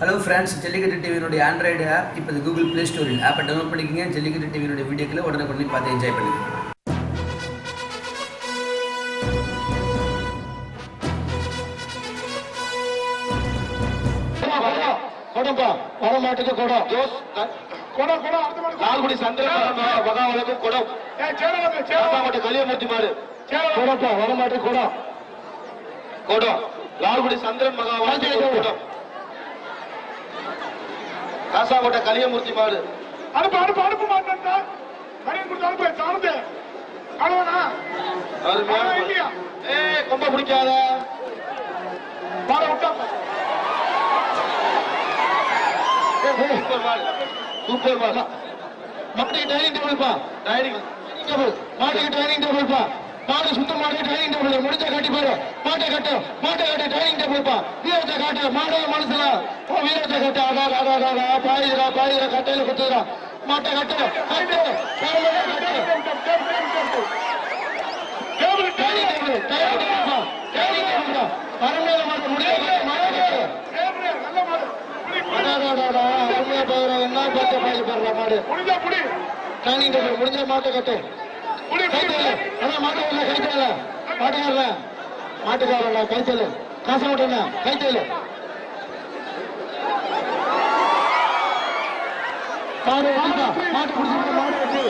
Hello friends Jallikattu டிவியினுடைய Android app இப்போ இது கூகுள் ப்ளே ஸ்டோரில் ஆப்பை டவுன்லோட் பண்ணிக்கங்க. ஜல்லிக்கட்டு டிவியினுடைய வீடியோக்களை உடனே உடனே பார்த்து என்ஜாய் பண்ணுங்க. கொடம்பா. வரமாட்டுக்கு கொடம். ஜோஸ் கொடம் கொடம் லால்குடி சந்திரன் மகாவலுக்கு கொடம். கலியமூர்த்தி சேரவாங்க கொடம்பா வரமாட்டுக்கு கொடம். கொடம். லால்குடி சந்திரன் மகாவலுக்கு கொடம். காசாமட்ட கலியமூர்த்தி மாடு. அனுப்பு அனுப்பு அனுப்பு மாட்டேன்டா கடையை கொடுத்து அனுப்பு சார்ந்து. மாடு. இல்லையா ஏய் கொம்ப பிடிக்காத. பாட விட்டா சூப்பர் மாடு. சூப்பர் மாடு. மாட்டுக்கு டைனிங் டேபிள் பா. டைனிங் டேபிள் மாட்டுக்கு டைனிங் டேபிள் பா. மாடு சுத்த மாடு டைனிங் டேபிள் முடிஞ்ச கட்டி பாரு மாட்டை கட்டு மாட்டை கட்டு டைனிங் டேபிள் பா வீரத்தை காட்டு மாடு மனசுல வீரத்தை கட்டு. ஆடா ஆடா ஆடா பாயுதுடா பாயுதுடா கட்டையில குத்துதுடா மாட்டை கட்டு கட்டு முடிஞ்ச மாட்டை கட்டு. மாட்டை மாட்டு வரல கைத்தல காசு மாட்டேண்ணா கைத்தல மாடு வெட்டிப்பா மாட்டு மாடு வெட்டி.